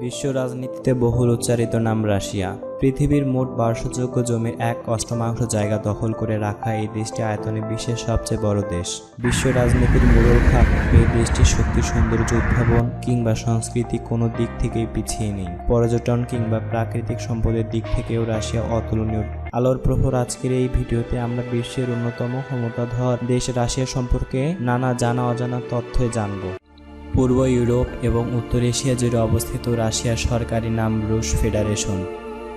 বিশ্ব রাজনীতিতে বহুল উচ্চারিত নাম রাশিয়া। পৃথিবীর মোট বার্ষযোগ্য জমির এক অষ্টমাংশ জায়গা দখল করে রাখা এই দেশটি আয়তনে বিশ্বের সবচেয়ে বড় দেশ। বিশ্ব রাজনীতির মূল খাপ এই দেশটির শক্তি, সৌন্দর্য, উদ্ভাবন কিংবা সংস্কৃতি কোনো দিক থেকেই পিছিয়ে নেই। পর্যটন কিংবা প্রাকৃতিক সম্পদের দিক থেকেও রাশিয়া অতুলনীয়। আলোর প্রহর আজকের এই ভিডিওতে আমরা বিশ্বের অন্যতম ক্ষমতাধর দেশ রাশিয়া সম্পর্কে নানা জানা অজানা তথ্য জানব। পূর্ব ইউরোপ এবং উত্তর এশিয়া জুড়ে অবস্থিত রাশিয়ার সরকারি নাম রুশ ফেডারেশন।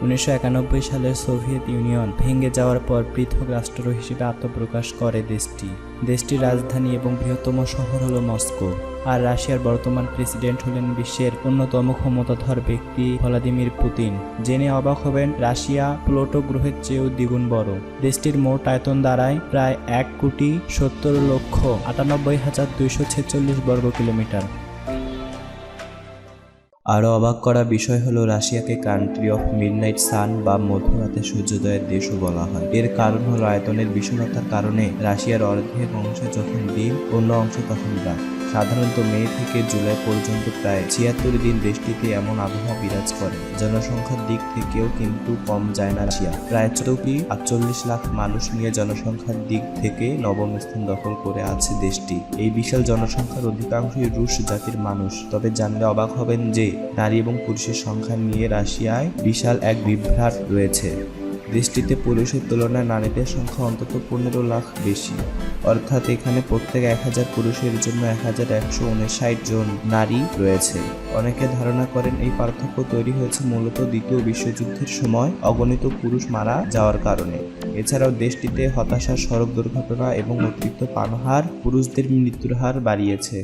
উনিশশো একানব্বই সালে সোভিয়েত ইউনিয়ন ভেঙে যাওয়ার পর পৃথক রাষ্ট্র হিসেবে আত্মপ্রকাশ করে দেশটি। দেশটির রাজধানী এবং বৃহত্তম শহর হলো মস্কো। আর রাশিয়ার বর্তমান প্রেসিডেন্ট হলেন বিশ্বের অন্যতম ক্ষমতাধর ব্যক্তি ভ্লাদিমির পুতিন। জেনে অবাক হবেন, রাশিয়া প্লোটো গ্রহের চেয়েও দ্বিগুণ বড়। দেশটির মোট আয়তন দাঁড়ায় প্রায় এক কোটি সত্তর লক্ষ আটানব্বই হাজার দুইশো ছেচল্লিশ বর্গ কিলোমিটার। আরও অবাক করা বিষয় হলো রাশিয়াকে কান্ট্রি অফ মিডনাইট সান বা মধ্যরাতে সূর্যোদয়ের দেশও বলা হয়। এর কারণ হলো আয়তনের বিষণতার কারণে রাশিয়ার অর্ধেক অংশে যখন দিন অন্য অংশ তখন রাত সাধারণত মে থেকে জুলাই পর্যন্ত প্রায় ছিয়াত্তর দিন দেশটিতে এমন আবহাওয়া বিরাজ করে। জনসংখ্যার দিক থেকেও কিন্তু কম যায় না রাশিয়া। প্রায় চৌকি আটচল্লিশ লাখ মানুষ নিয়ে জনসংখ্যার দিক থেকে নবম স্থান দখল করে আছে দেশটি। এই বিশাল জনসংখ্যার অধিকাংশই রুশ জাতির মানুষ। তবে জানলে অবাক হবেন যে, নারী এবং পুরুষের সংখ্যা নিয়ে রাশিয়ায় বিশাল এক বিভ্রাট রয়েছে। দেশটিতে পুরুষের তুলনায় নারীদের সংখ্যা অন্তত পনেরো লাখ বেশি। অর্থাৎ এখানে প্রত্যেক এক হাজার পুরুষের জন্য এক হাজার একশো উনষাট জন নারী রয়েছে। অনেকে ধারণা করেন এই পার্থক্য তৈরি হয়েছে মূলত দ্বিতীয় বিশ্বযুদ্ধের সময় অগণিত পুরুষ মারা যাওয়ার কারণে। এছাড়াও দেশটিতে হতাশার সড়ক দুর্ঘটনা এবং অতিরিক্ত পানহার পুরুষদের মৃত্যুর হার বাড়িয়েছে।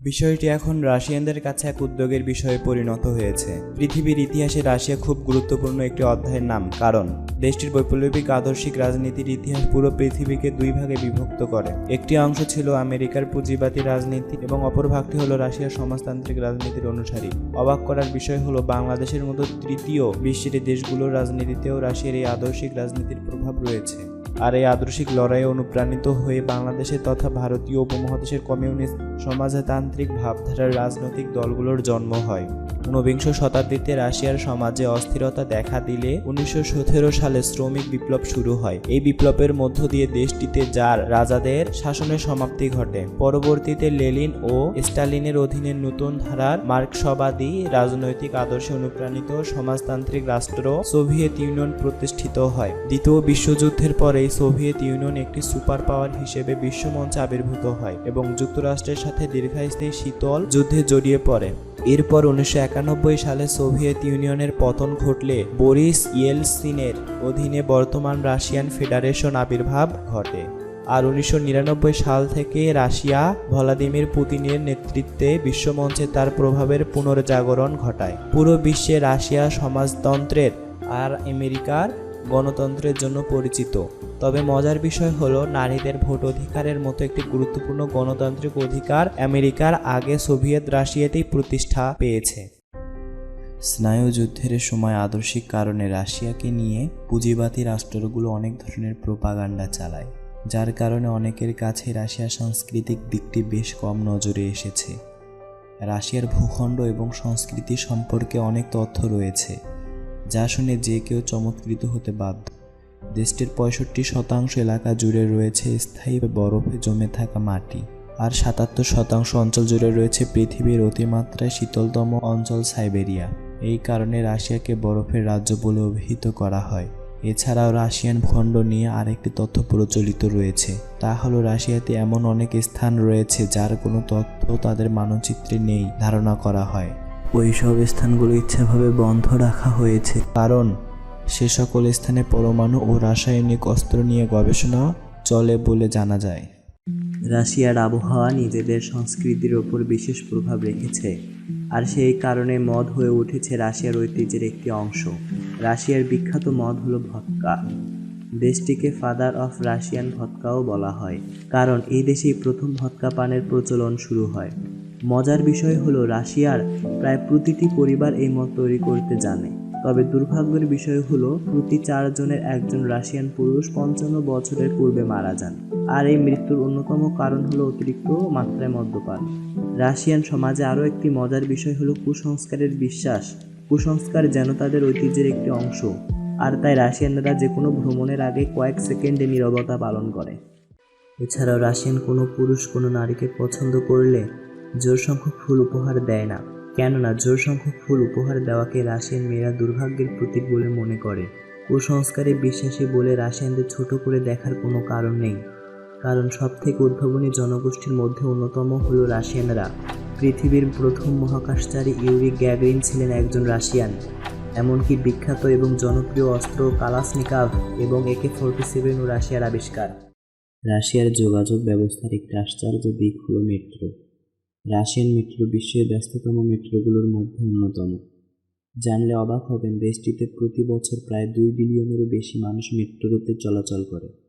বিষয়টি এখন রাশিয়ানদের কাছে এক উদ্যোগের বিষয়ে পরিণত হয়েছে। পৃথিবীর ইতিহাসে রাশিয়া খুব গুরুত্বপূর্ণ একটি অধ্যায়ের নাম, কারণ দেশটির বৈপ্লবিক আদর্শিক রাজনীতির ইতিহাস পুরো পৃথিবীকে দুই ভাগে বিভক্ত করে। একটি অংশ ছিল আমেরিকার পুঁজিবাদী রাজনীতি এবং অপর ভাগটি হলো রাশিয়ার সমাজতান্ত্রিক রাজনীতির অনুসারী। অবাক করার বিষয় হলো বাংলাদেশের মতো তৃতীয় বিশ্বের দেশগুলোর রাজনীতিতেও রাশিয়ার এই আদর্শিক রাজনীতির প্রভাব রয়েছে। আর এই আদর্শিক লড়াইয়ে অনুপ্রাণিত হয়ে বাংলাদেশের তথা ভারতীয় উপমহাদেশের কমিউনিস্ট সমাজতান্ত্রিক ভাবধারার রাজনৈতিক দলগুলোর জন্ম হয়। ঊনবিংশ শতাব্দীতে রাশিয়ার সমাজে অস্থিরতা দেখা দিলে উনিশশো সতেরো সালে শ্রমিক বিপ্লব শুরু হয়। এই বিপ্লবের মধ্য দিয়ে দেশটিতে যার রাজাদের শাসনের সমাপ্তি ঘটে, পরবর্তীতে লেলিন ও স্টালিনের অধীনে নতুন ধারার মার্কসবাদী রাজনৈতিক আদর্শে অনুপ্রাণিত সমাজতান্ত্রিক রাষ্ট্র সোভিয়েত ইউনিয়ন প্রতিষ্ঠিত হয়। দ্বিতীয় বিশ্বযুদ্ধের পরে সোভিয়েত ইউনিয়ন একটি সুপার পাওয়ার হিসেবে বিশ্বমঞ্চে আবির্ভূত হয় এবং যুক্তরাষ্ট্রের সাথে দীর্ঘস্থায়ী শীতল যুদ্ধে জড়িয়ে পড়ে। এরপর উনিশশো একানব্বই সালে সোভিয়েত ইউনিয়নের পতন ঘটলে বরিস ইয়েলসিনের অধীনে বর্তমান রাশিয়ান ফেডারেশন আবির্ভাব ঘটে। আর উনিশশো নিরানব্বই সাল থেকে রাশিয়া ভ্লাদিমির পুতিনের নেতৃত্বে বিশ্বমঞ্চে তার প্রভাবের পুনর্জাগরণ ঘটায়। পুরো বিশ্বে রাশিয়া সমাজতন্ত্রের আর আমেরিকার গণতন্ত্রের জন্য পরিচিত। তবে মজার বিষয় হলো, নারীদের ভোট অধিকারের মতো একটি গুরুত্বপূর্ণ গণতান্ত্রিক অধিকার আমেরিকার আগে সোভিয়েত রাশিয়াতেই প্রতিষ্ঠা পেয়েছে। স্নায়ুযুদ্ধের সময় আদর্শিক কারণে রাশিয়াকে নিয়ে পুঁজিবাদী রাষ্ট্রগুলো অনেক ধরনের প্রোপাগান্ডা চালায়, যার কারণে অনেকের কাছে রাশিয়ার সাংস্কৃতিক দিকটি বেশ কম নজরে এসেছে। রাশিয়ার ভূখণ্ড এবং সংস্কৃতি সম্পর্কে অনেক তথ্য রয়েছে, যা শুনে যে কেউ চমৎকৃত হতে বাধ্য। দেশটির পঁয়ষট্টি শতাংশ এলাকা জুড়ে রয়েছে স্থায়ী বরফে জমে থাকা মাটি, আর সাতাত্তর শতাংশ অঞ্চল জুড়ে রয়েছে পৃথিবীর অতিমাত্রায় শীতলতম অঞ্চল সাইবেরিয়া। এই কারণে রাশিয়াকে বরফের রাজ্য বলে অভিহিত করা হয়। এছাড়াও রাশিয়ান ভূখণ্ড নিয়ে আরেকটি তথ্য প্রচলিত রয়েছে। তা হলো রাশিয়াতে এমন অনেক স্থান রয়েছে যার কোনো তথ্য তাদের মানচিত্রে নেই ধারণা করা হয়। ওই সব স্থানগুলো ইচ্ছাভাবে বন্ধ রাখা হয়েছে। কারণ সে সকল স্থানে পরমাণু ও রাসায়নিক অস্ত্র নিয়ে গবেষণা চলে বলে জানা যায়। রাশিয়ার আবহাওয়া নিজেদের সংস্কৃতির ওপর বিশেষ প্রভাব রেখেছে। আর সেই কারণে মদ হয়ে উঠেছে রাশিয়ার ঐতিহ্যের একটি অংশ। রাশিয়ার বিখ্যাত মদ হলো ভদকা দেশটিকে ফাদার অফ রাশিয়ান ভদকাও বলা হয়, কারণ এই দেশেই প্রথম ভদকা পানের প্রচলন শুরু হয়। মজার বিষয় হলো রাশিয়ার প্রায় প্রতিটি পরিবার এই মদ তৈরি করতে জানে। তবে দুর্ভাগ্যের বিষয় হলো প্রতি চারজনের একজন রাশিয়ান পুরুষ পঞ্চান্ন বছরের পূর্বে মারা যান। আর এই মৃত্যুর অন্যতম কারণ হলো অতিরিক্ত মাত্রায় মদ্যপান। রাশিয়ান সমাজে আরও একটি মজার বিষয় হলো কুসংস্কারের বিশ্বাস। কুসংস্কার যেন তাদের ঐতিহ্যের একটি অংশ। আর তাই রাশিয়ানরা যে কোনো ভ্রমণের আগে কয়েক সেকেন্ডে নীরবতা পালন করে। এছাড়াও রাশিয়ান কোনো পুরুষ কোনো নারীকে পছন্দ করলে জোর সংখ্যক ফুল উপহার দেয় না। কেননা জোর সংখ্যক ফুল উপহার দেওয়াকে রাশিয়ান মেয়েরা দুর্ভাগ্যের প্রতীক বলে মনে করে। কুসংস্কারে বিশ্বাসী বলে রাশিয়ানদের ছোট করে দেখার কোনো কারণ নেই। কারণ সবথেকে উদ্ভাবনী জনগোষ্ঠীর মধ্যে অন্যতম হল রাশিয়ানরা। পৃথিবীর প্রথম মহাকাশচারী ইউরি গ্যাগরিন ছিলেন একজন রাশিয়ান। এমনকি বিখ্যাত এবং জনপ্রিয় অস্ত্র কালাসনিকাভ এবং একে ফোরটি সেভেনও রাশিয়ার আবিষ্কার। রাশিয়ার যোগাযোগ ব্যবস্থার একটি আশ্চর্য দিক হল মেট্রো। রাশিয়ান মেট্রো বিশ্বের ব্যস্ততম মেট্রোগুলোর মধ্যে অন্যতম। জানলে অবাক হবেন দেশটিতে প্রতি বছর প্রায় দুই বিলিয়নেরও বেশি মানুষ মেট্রোতে চলাচল করে।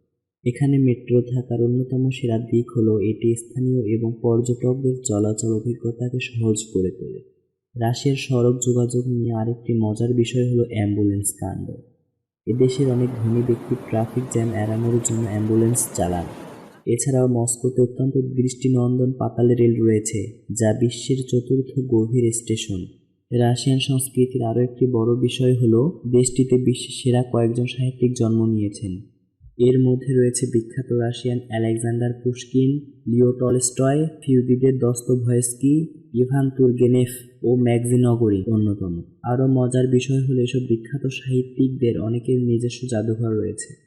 এখানে মেট্রো থাকার অন্যতম সেরা দিক হলো এটি স্থানীয় এবং পর্যটকদের চলাচল অভিজ্ঞতাকে সহজ করে তোলে। রাশিয়ার সড়ক যোগাযোগ নিয়ে আরেকটি মজার বিষয় হলো অ্যাম্বুলেন্স কাণ্ড। এদেশের অনেক ধনী ব্যক্তি ট্রাফিক জ্যাম এড়ানোর জন্য অ্যাম্বুলেন্স চালান। এছাড়াও মস্কোতে অত্যন্ত দৃষ্টিনন্দন পাতালে রেল রয়েছে, যা বিশ্বের চতুর্থ গভীর স্টেশন রাশিয়ান সংস্কৃতির আরও একটি বড় বিষয় হলো দেশটিতে বিশ্বের সেরা কয়েকজন সাহিত্যিক জন্ম নিয়েছেন। এর মধ্যে রয়েছে বিখ্যাত Russian Alexander Pushkin, Leo Tolstoy Fyodor Dostoevsky, Ivan Turgenev ও ম্যাগজিনগরি অন্যতম। আরও মজার বিষয় হলো এসব বিখ্যাত সাহিত্যিকদের অনেকের নিজস্ব জাদুঘর রয়েছে।